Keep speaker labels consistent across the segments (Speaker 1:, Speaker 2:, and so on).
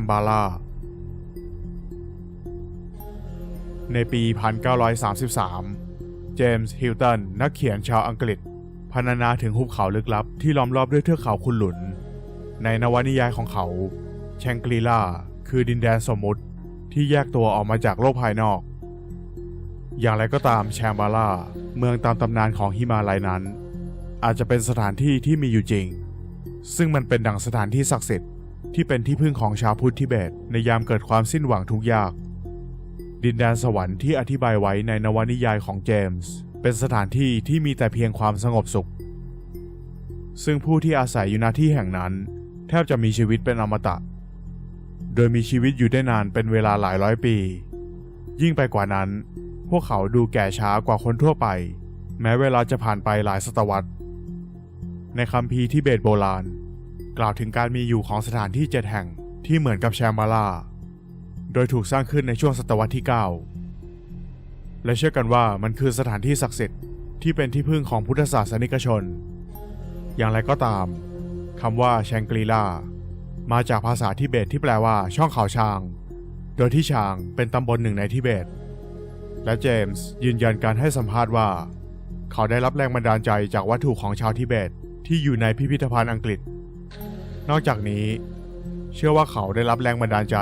Speaker 1: มบาลา ในปี 1933 เจมส์ฮิลตันนักเขียนชาวอังกฤษพรรณนาถึงหุบเขาลึกลับที่ล้อมรอบด้วยเทือกเขาคุนหลุน ในนวนิยายของเขา แชงกรีลาคือดินแดนสมมุติที่แยกตัวออกมาจากโลกภายนอก อย่างไรก็ตามแชมบาลาเมืองตามตำนานของฮิมาลัยนั้น อาจจะเป็นสถานที่ที่มีอยู่จริง ซึ่งมันเป็นดังสถานที่ศักดิ์สิทธิ์ ที่เป็นที่พึ่งของชาวพุทธทิเบต ในยามเกิดความสิ้นหวังทุกยาก ดินแดนสวรรค์ที่อธิบายไว้ในนวนิยายของเจมส์เป็นสถานที่ที่มีแต่เพียงความสงบสุข ซึ่งผู้ที่อาศัยอยู่ณที่แห่งนั้น แทบจะมีชีวิตเป็นอมตะ โดยมีชีวิตอยู่ได้นานเป็นเวลาหลายร้อยปี ยิ่งไปกว่านั้น พวกเขาดูแก่ช้ากว่าคนทั่วไป แม้เวลาจะผ่านไปหลายศตวรรษ ในคัมภีร์ที่เบตโบราณ กล่าวถึงการมีอยู่ของสถานที่เจ็ดแห่งที่เหมือนกับแชมบาลา โดยถูกสร้างขึ้นในช่วงศตวรรษที่ 9 และเชื่อกันว่ามันคือสถานที่ศักดิ์สิทธิ์ที่เป็นที่พึ่งของพุทธศาสนิกชน อย่างไรก็ตามคำว่าแชงกรีลา มาจากภาษาทิเบตที่แปลว่าช่องเขาช้าง โดยที่ชางเป็นตำบลหนึ่งในทิเบต และเจมส์ยืนยันการให้สัมภาษณ์ว่า เขาได้รับแรงบันดาลใจจากวัตถุของชาวทิเบตที่อยู่ในพิพิธภัณฑ์อังกฤษ นอกจากนี้ เชื่อว่าเขาได้รับแรงบันดาลใจ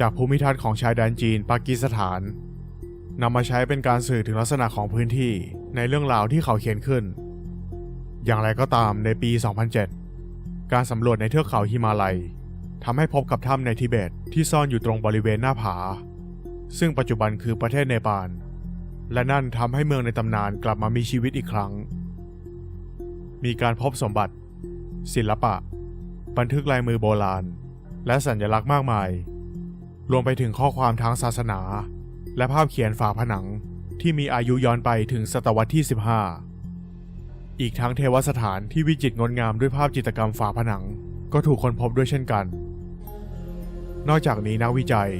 Speaker 1: จากภูมิทัศน์ของชายแดนจีนปากีสถานนำมาใช้เป็นการสื่อถึงลักษณะของพื้นที่ในเรื่องราวที่เขาเขียนขึ้น อย่างไรก็ตามในปี 2007 การสำรวจในเทือกเขาฮิมาลัยทำให้พบกับถ้ำในทิเบตที่ซ่อนอยู่ตรงบริเวณหน้าผา ซึ่งปัจจุบันคือประเทศเนปาล และนั่นทำให้เมืองในตำนานกลับมามีชีวิตอีกครั้ง มีการพบสมบัติ ศิลปะ บันทึกลายมือโบราณ และสัญลักษณ์มากมาย รวมไปถึงข้อความทางศาสนา และภาพเขียนฝาผนังที่มีอายุย้อนไปถึงศตวรรษที่ 15 อีกทั้งเทวสถานที่วิจิตรงดงามด้วยภาพจิตรกรรมฝาผนัง ก็ถูกค้นพบด้วยเช่นกัน นอกจากนี้นักวิจัย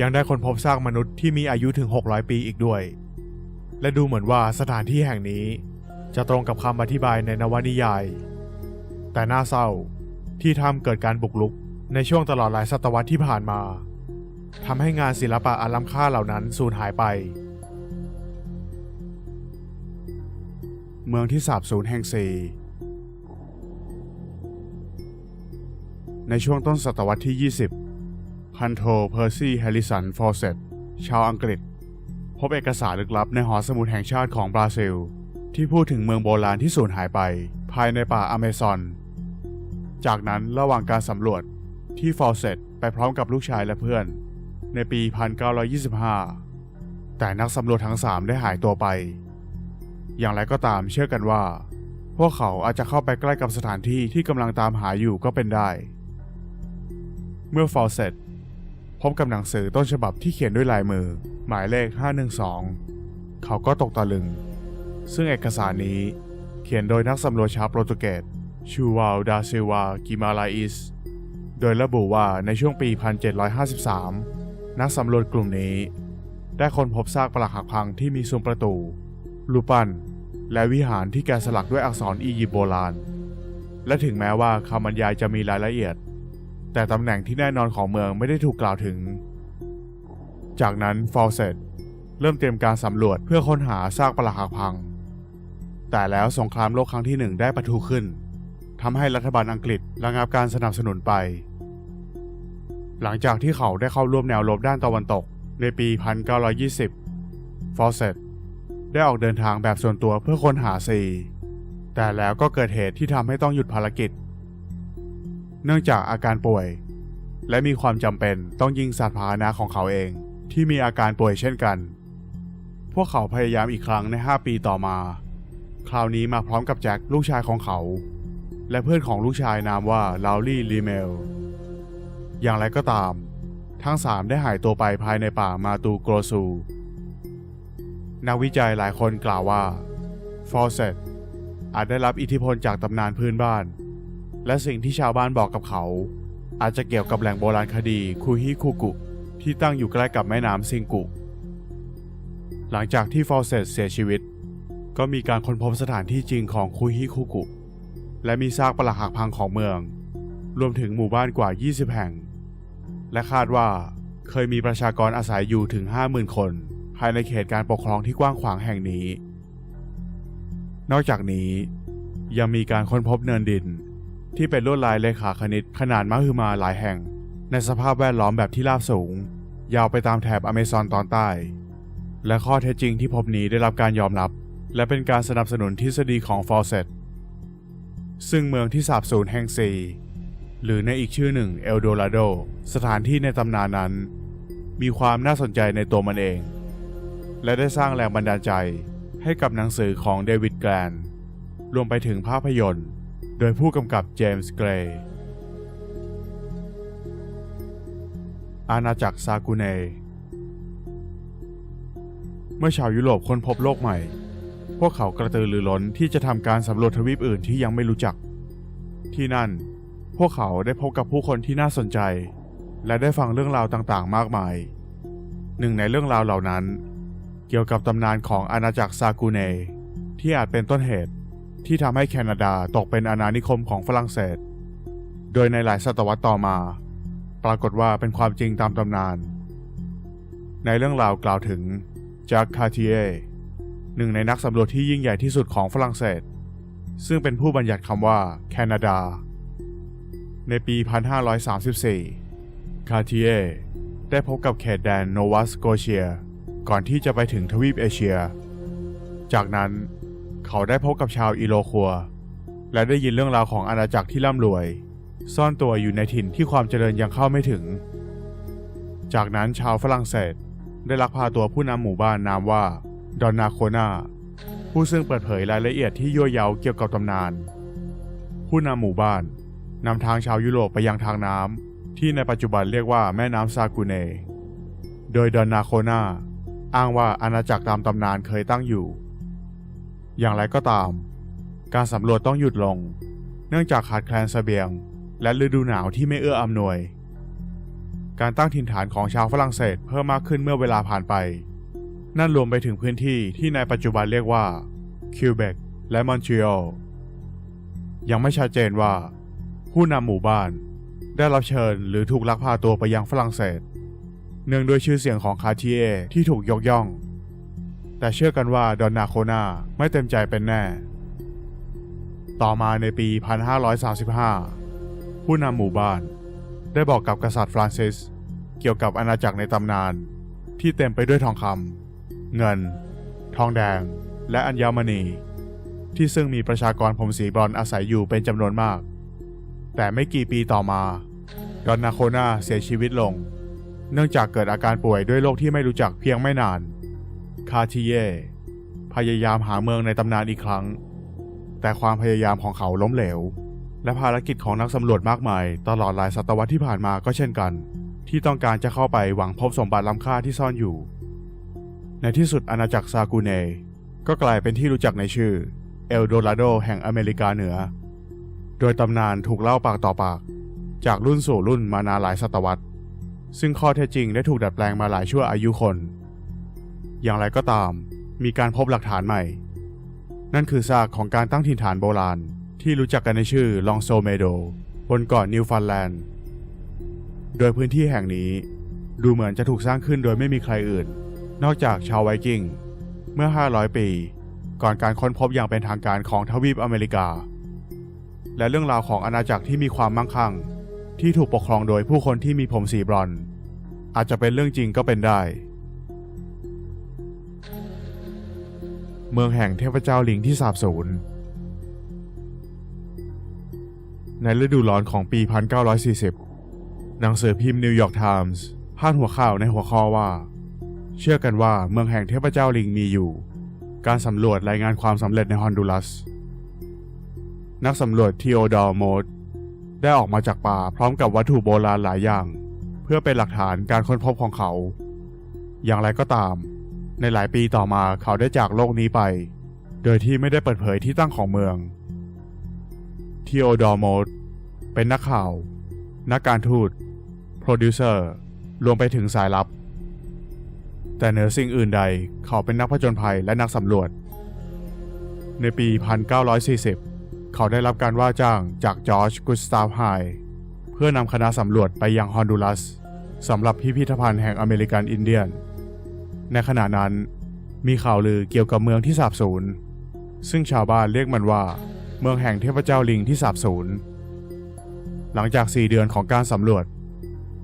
Speaker 1: ยังได้ค้นพบซากมนุษย์ที่มีอายุถึง 600 ปีอีกด้วย และดูเหมือนว่าสถานที่แห่งนี้จะตรงกับคำอธิบายในนวนิยาย แต่น่าเศร้า ที่ถ้ำเกิดการบุกรุกในช่วงตลอดหลายศตวรรษที่ผ่านมาทำให้งานศิลปะอันล้ำค่าเหล่านั้นสูญหายไป เมืองที่สาบสูญแห่งซีในช่วงต้นศตวรรษที่ 20 พันโทเพอร์ซี่แฮริสัน ฟอร์เซตชาวอังกฤษ พบเอกสารลึกลับในหอสมุดแห่งชาติของบราซิล ที่พูดถึงเมืองโบราณที่สูญหายไป ภายในป่าอเมซอน จากนั้นระหว่างการสำรวจที่ฟอร์เซตไปพร้อมกับลูกชายและเพื่อน ในปี 1925 แต่นักสำรวจทั้งสามได้หายตัวไป อย่างไรก็ตามเชื่อกันว่า พวกเขาอาจจะเข้าไปใกล้กับสถานที่ที่กำลังตามหาอยู่ก็เป็นได้ เมื่อฟอร์เซตพบกับหนังสือต้นฉบับที่เขียนด้วยลายมือ หมายเลข 512 เขาก็ตกตะลึง ซึ่งเอกสารนี้เขียนโดยนักสำรวจชาวโปรตุเกส ชูวาลดาเซวา กิมาลาอิส โดยระบุว่าในช่วงปี 1753 นักสำรวจกลุ่มนี้ ได้ค้นพบซากปรักหักพังที่มีซุ้มประตู รูปปั้น และวิหารที่แกะสลักด้วยอักษรอียิปต์โบราณ และถึงแม้ว่าคำบรรยายจะมีรายละเอียด แต่ตำแหน่งที่แน่นอนของเมืองไม่ได้ถูกกล่าวถึง จากนั้นฟอลเซตเริ่มเตรียมการสำรวจเพื่อค้นหาซากปรักหักพัง แต่แล้วสงครามโลกครั้งที่หนึ่งได้ปะทุขึ้น ทำให้รัฐบาลอังกฤษระงับการสนับสนุนไป หลังจากที่เขาได้เข้าร่วมแนวรบด้านตะวันตกในปี 1920 ฟอร์เซตได้ออกเดินทางแบบส่วนตัวเพื่อค้นหาซี แต่แล้วก็เกิดเหตุที่ทำให้ต้องหยุดภารกิจ เนื่องจากอาการป่วย และมีความจำเป็นต้องยิงสัตว์พาหนะของเขาเองที่มีอาการป่วยเช่นกัน พวกเขาพยายามอีกครั้งใน 5 ปีต่อมา คราวนี้มาพร้อมกับแจ็คลูกชายของเขา และเพื่อนของลูกชายนามว่าลาวลี่ลีเมล อย่างไรก็ตาม ทั้งสามได้หายตัวไปภายในป่ามาตูโกรซู นักวิจัยหลายคนกล่าวว่าฟอร์เซตอาจได้รับอิทธิพลจากตำนานพื้นบ้าน และสิ่งที่ชาวบ้านบอกกับเขา อาจจะเกี่ยวกับแหล่งโบราณคดีคูฮิคุกุ ที่ตั้งอยู่ใกล้กับแม่น้ำซิงกุ หลังจากที่ฟอร์เซตเสียชีวิต ก็มีการค้นพบสถานที่จริงของคูฮิคุกุ และมีซากปรักหักพังของเมือง รวมถึงหมู่บ้านกว่า 20 แห่ง และคาดว่าเคยมีประชากรอาศัยอยู่ถึง 50,000 คน ภายในเขตการปกครองที่กว้างขวางแห่งนี้ นอกจากนี้ยังมีการค้นพบเนินดิน ที่เป็นลวดลายเลขาคณิตขนาดมหึมาหลายแห่ง ในสภาพแวดล้อมแบบที่ราบสูง ยาวไปตามแถบอเมซอนตอนใต้ และข้อเท็จจริงที่พบนี้ได้รับการยอมรับ และเป็นการสนับสนุนทฤษฎีของฟอร์เซต ซึ่งเมืองที่สาบสูญแห่งซีหรือในอีกชื่อหนึ่งเอลโดราโดสถานที่ในตำนานนั้น มีความน่าสนใจในตัวมันเอง และได้สร้างแรงบันดาลใจให้กับหนังสือของเดวิดแกลนรวมไปถึงภาพยนตร์ โดยผู้กำกับเจมส์เกรย์อาณาจักรซากุเน เมื่อชาวยุโรปค้นพบโลกใหม่ พวกเขากระตือรือร้นที่จะทำการสำรวจทวีปอื่นที่ยังไม่รู้จัก ที่นั่น พวกเขาได้พบกับผู้คนที่น่าสนใจ และได้ฟังเรื่องราวต่างๆ มากมาย หนึ่งในเรื่องราวเหล่านั้น เกี่ยวกับตำนานของอาณาจักรซากูเน ที่อาจเป็นต้นเหตุที่ทำให้แคนาดาตกเป็นอาณานิคมของฝรั่งเศส โดยในหลายศตวรรษต่อมา ปรากฏว่าเป็นความจริงตามตำนาน ในเรื่องราวกล่าวถึงจากคาร์ติเอ หนึ่งในนักสำรวจที่ยิ่งใหญ่ที่สุดของฝรั่งเศส ซึ่งเป็นผู้บัญญัติคำว่าแคนาดา ในปี 1534 คาร์ติเอได้พบกับเขตแดนโนวาสโกเชีย ก่อนที่จะไปถึงทวีปเอเชีย จากนั้นเขาได้พบกับชาวอิโลคัว และได้ยินเรื่องราวของอาณาจักรที่ร่ำรวย ซ่อนตัวอยู่ในถิ่นที่ความเจริญยังเข้าไม่ถึง จากนั้นชาวฝรั่งเศสได้ลักพาตัวผู้นำหมู่บ้านนามว่า ดอนนาโคนาผู้ซึ่งเปิดเผยรายละเอียดที่ยั่วเย้าเกี่ยวกับตำนาน ผู้นำหมู่บ้านนำทางชาวยุโรปไปยังทางน้ำที่ในปัจจุบันเรียกว่าแม่น้ำซากูเน โดยดอนนาโคนาอ้างว่าอาณาจักรตามตำนานเคยตั้งอยู่ อย่างไรก็ตาม การสำรวจต้องหยุดลง เนื่องจากขาดแคลนเสบียง และฤดูหนาวที่ไม่เอื้ออำนวย การตั้งถิ่นฐานของชาวฝรั่งเศสเพิ่มมากขึ้นเมื่อเวลาผ่านไป นั่นรวมไปถึงพื้นที่ที่ในปัจจุบันเรียกว่าคิวเบกและมอนทรีออลยังไม่ชัดเจนว่า ผู้นำหมู่บ้านได้รับเชิญหรือถูกลักพาตัวไปยังฝรั่งเศส เนื่องด้วยชื่อเสียงของคาทิเอที่ถูกยกย่อง แต่เชื่อกันว่าดอนนาโคนาไม่เต็มใจเป็นแน่ ต่อมาในปี 1535 ผู้นำหมู่บ้าน ได้บอกกับกษัตริย์ฟรานซิส เกี่ยวกับอาณาจักรในตำนาน ที่เต็มไปด้วยทองคำ เงิน ทองแดง และอัญมณี ที่ซึ่งมีประชากรผมสีบรอนอาศัยอยู่เป็นจำนวนมาก แต่ไม่กี่ปีต่อมาดอนนาโคนาเสียชีวิตลง เนื่องจากเกิดอาการป่วยด้วยโรคที่ไม่รู้จักเพียงไม่นาน คาทิเย พยายามหาเมืองในตำนานอีกครั้ง แต่ความพยายามของเขาล้มเหลว และภารกิจของนักสำรวจมากมาย ตลอดหลายศตวรรษที่ผ่านมาก็เช่นกัน ที่ต้องการจะเข้าไปหวังพบสมบัติล้ำค่าที่ซ่อนอยู่ ในที่สุดอาณาจักรซากูเนก็กลายเป็นที่รู้จักในชื่อเอลโดราโดแห่งอเมริกาเหนือ โดยตำนานถูกเล่าปากต่อปาก จากรุ่นสู่รุ่นมานานหลายศตวรรษ ซึ่งข้อเท็จจริงได้ถูกดัดแปลงมาหลายชั่วอายุคน อย่างไรก็ตาม มีการพบหลักฐานใหม่ นั่นคือซากของการตั้งถิ่นฐานโบราณ ที่รู้จักกันในชื่อลองโซเมโดบนเกาะนิวฟันแลนด์ โดยพื้นที่แห่งนี้ดูเหมือนจะถูกสร้างขึ้นโดยไม่มีใครอื่น นอกจากชาวไวกิ้ง เมื่อ 500 ปี ก่อนการค้นพบอย่างเป็นทางการของทวีปอเมริกา และเรื่องราวของอาณาจักรที่มีความมั่งคั่ง ที่ถูกปกครองโดยผู้คนที่มีผมสีบรอนซ์อาจจะเป็นเรื่องจริงก็เป็นได้ เมืองแห่งเทพเจ้าลิงที่สาบสูญในฤดูร้อนของปี 1940 หนังสือพิมพ์นิวยอร์กไทมส์พาดหัวข่าวในหัวข้อว่า เชื่อกันว่าเมืองแห่งเทพเจ้าลิงมีอยู่ การสำรวจรายงานความสำเร็จในฮอนดูรัส นักสำรวจทีโอดอร์โมดได้ออกมาจากป่าพร้อมกับวัตถุโบราณหลายอย่าง เพื่อเป็นหลักฐานการค้นพบของเขา อย่างไรก็ตาม ในหลายปีต่อมาเขาได้จากโลกนี้ไป โดยที่ไม่ได้เปิดเผยที่ตั้งของเมืองทีโอดอร์โมดเป็นนักข่าว นักการทูต โปรดิวเซอร์ รวมไปถึงสายลับ แต่เหนือสิ่งอื่นใดเขาเป็นนักผจญภัยและนักสำรวจ ในปี 1940 เขาได้รับการว่าจ้างจากจอร์จกุสตาฟไฮเพื่อนำคณะสำรวจไปยังฮอนดูรัสสำหรับพิพิธภัณฑ์แห่งอเมริกันอินเดียน ในขณะนั้น มีข่าวลือเกี่ยวกับเมืองที่สาบสูญซึ่งชาวบ้านเรียกมันว่า เมืองแห่งเทพเจ้าลิงที่สาบสูญหลังจาก 4 เดือนของการสำรวจ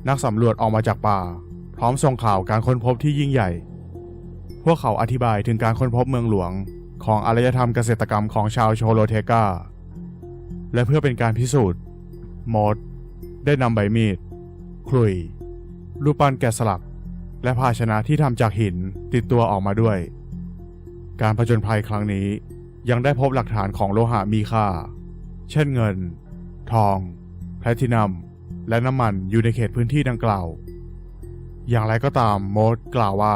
Speaker 1: นักสำรวจออกมาจากป่า พร้อมส่งข่าวการค้นพบที่ยิ่งใหญ่ พวกเขาอธิบายถึงการค้นพบเมืองหลวง ของอารยธรรมเกษตรกรรมของชาวโชโลเทกา และเพื่อเป็นการพิสูจน์มดได้นำใบมีดคลุย รูปปั้นแกะสลัก และภาชนะที่ทำจากหินติดตัวออกมาด้วย การผจญภัยครั้งนี้ยังได้พบหลักฐานของโลหะมีค่า เช่นเงิน ทอง แพลตินัม และน้ำมันอยู่ในเขตพื้นที่ดังกล่าว อย่างไรก็ตามโมดกล่าวว่า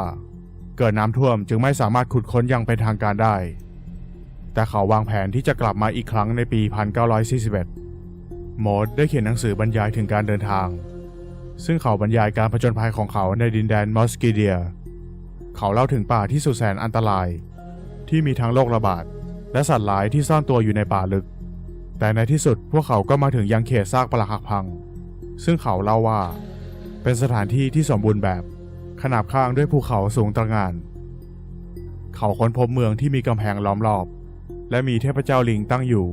Speaker 1: เกิดน้ำท่วมจึงไม่สามารถขุดค้นอย่างเป็นทางการได้ แต่เขาวางแผนที่จะกลับมาอีกครั้งในปี 1941 โมดได้เขียนหนังสือบรรยายถึงการเดินทาง ซึ่งเขาบรรยายการผจญภัยของเขาในดินแดนมอสกิเดีย เขาเล่าถึงป่าที่สุดแสนอันตราย ที่มีทั้งโรคระบาดและสัตว์ร้ายที่ซ่อนตัวอยู่ในป่าลึก แต่ในที่สุดพวกเขาก็มาถึงยังเขตซากปรักหักพัง ซึ่งเขาเล่าว่า เป็นสถานที่ที่สมบูรณ์แบบขนาบข้างด้วยภูเขาสูงตระหง่าน เขาค้นพบเมืองที่มีกำแพงล้อมรอบ และมีเทพเจ้าลิงตั้งอยู่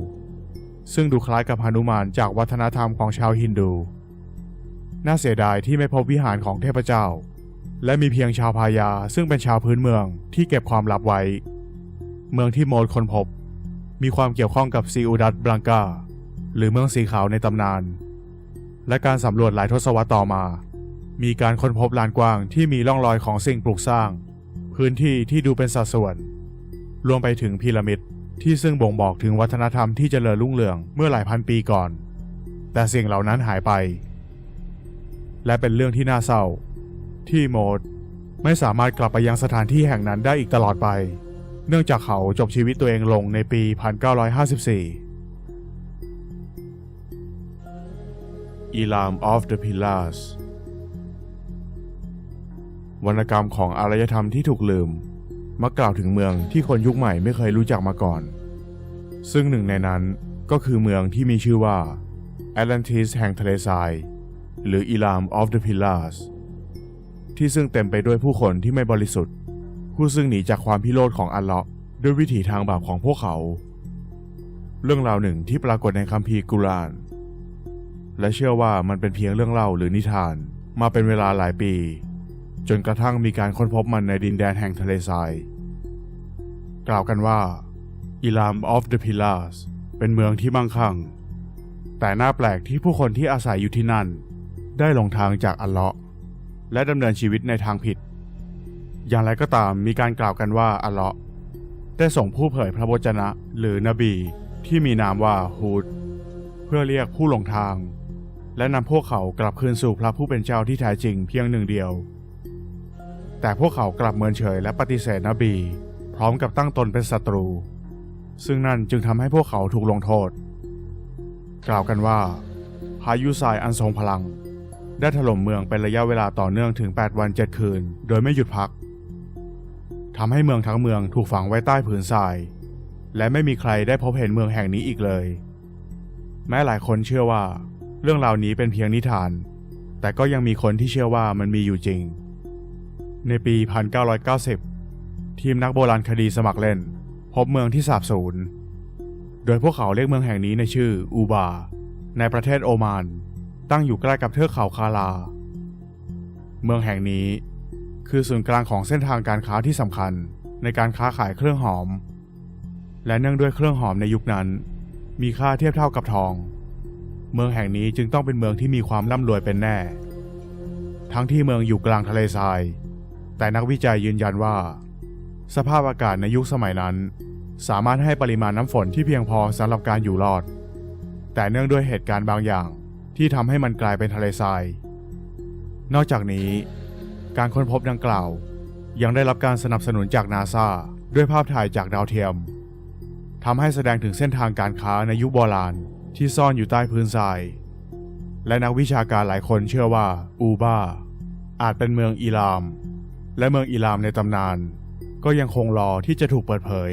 Speaker 1: ซึ่งดูคล้ายกับหนุมานจากวัฒนธรรมของชาวฮินดู น่าเสียดายที่ไม่พบวิหารของเทพเจ้า และมีเพียงชาวพายาซึ่งเป็นชาวพื้นเมืองที่เก็บความลับไว้ เมืองที่โมดค้นพบ มีความเกี่ยวข้องกับซีอูดัตบลังกาหรือเมืองสีขาวในตำนาน และการสำรวจหลายทศวรรษต่อมา มีการค้นพบลานกว้างที่มีร่องรอยของสิ่งปลูกสร้าง พื้นที่ที่ดูเป็นสัดส่วน รวมไปถึงพีระมิดที่ซึ่งบ่งบอกถึงวัฒนธรรมที่เจริญรุ่งเรืองเมื่อหลายพันปีก่อน แต่สิ่งเหล่านั้นหายไป และเป็นเรื่องที่น่าเศร้า ที่โมดไม่สามารถกลับไปยังสถานที่แห่งนั้นได้อีกตลอดไป เนื่องจากเขาจบชีวิตตัวเองลงในปี 1954อิลาม of the Pillars วรรณกรรมของอารยธรรมที่ถูกลืม มักกล่าวถึงเมืองที่คนยุคใหม่ไม่เคยรู้จักมาก่อน ซึ่งหนึ่งในนั้นก็คือเมืองที่มีชื่อว่า Atlantis แห่งทะเลทราย หรือ Elam of the Pillars ที่ซึ่งเต็มไปด้วยผู้คนที่ไม่บริสุทธิ์ ผู้ซึ่งหนีจากความพิโรธของอัลเลาะห์ด้วยวิถีทางบาปของพวกเขา เรื่องราวหนึ่งที่ปรากฏในคัมภีร์กุราน และเชื่อว่ามันเป็นเพียงเรื่องเล่าหรือนิทานมาเป็นเวลาหลายปี จนกระทั่งมีการค้นพบมันในดินแดนแห่งทะเลทราย กล่าวกันว่าอิลาม of the Pillars เป็นเมืองที่มั่งคั่ง แต่น่าแปลกที่ผู้คนที่อาศัยอยู่ที่นั่น ได้หลงทางจากอัลเลาะห์และดำเนินชีวิตในทางผิด อย่างไรก็ตามมีการกล่าวกันว่าอัลเลาะห์ได้ส่งผู้เผยพระวจนะ หรือนบีที่มีนามว่าฮูดเพื่อเรียกผู้หลงทาง และนำพวกเขากลับคืนสู่พระผู้เป็นเจ้าที่แท้จริงเพียงหนึ่งเดียว แต่พวกเขากลับเมินเฉยและปฏิเสธนบี พร้อมกับตั้งตนเป็นศัตรู ซึ่งนั่นจึงทำให้พวกเขาถูกลงโทษ กล่าวกันว่า พายุทรายอันทรงพลัง ได้ถล่มเมืองเป็นระยะเวลาต่อเนื่องถึง 8 วัน 7 คืน โดยไม่หยุดพักทำให้เมืองทั้งเมืองถูกฝังไว้ใต้ผืนทราย และไม่มีใครได้พบเห็นเมืองแห่งนี้อีกเลย แม้หลายคนเชื่อว่า เรื่องราวนี้เป็นเพียงนิทาน แต่ก็ยังมีคนที่เชื่อว่ามันมีอยู่จริง ในปี 1990 ทีมนักโบราณคดีสมัครเล่น พบเมืองที่สาบสูญ โดยพวกเขาเรียกเมืองแห่งนี้ในชื่ออูบา ในประเทศโอมาน ตั้งอยู่ใกล้กับเทือกเขาคาลา เมืองแห่งนี้คือศูนย์กลางของเส้นทางการค้าที่สำคัญในการค้าขายเครื่องหอม และเนื่องด้วยเครื่องหอมในยุคนั้น มีค่าเทียบเท่ากับทอง เมืองแห่งนี้จึงต้องเป็นเมืองที่มีความร่ำรวยเป็นแน่ ทั้งที่เมืองอยู่กลางทะเลทราย แต่นักวิจัยยืนยันว่า สภาพอากาศในยุคสมัยนั้น สามารถให้ปริมาณน้ำฝนที่เพียงพอสำหรับการอยู่รอด แต่เนื่องด้วยเหตุการณ์บางอย่างที่ทำให้มันกลายเป็นทะเลทราย นอกจากนี้ การค้นพบดังกล่าว ยังได้รับการสนับสนุนจากนาซาด้วยภาพถ่ายจากดาวเทียมทำให้แสดงถึงเส้นทางการค้าในยุคโบราณที่ซ่อนอยู่ใต้พื้นทราย และนักวิชาการหลายคนเชื่อว่าอูบาอาจเป็นเมืองอิลาม และเมืองอิลามในตำนาน ก็ยังคงรอที่จะถูกเปิดเผย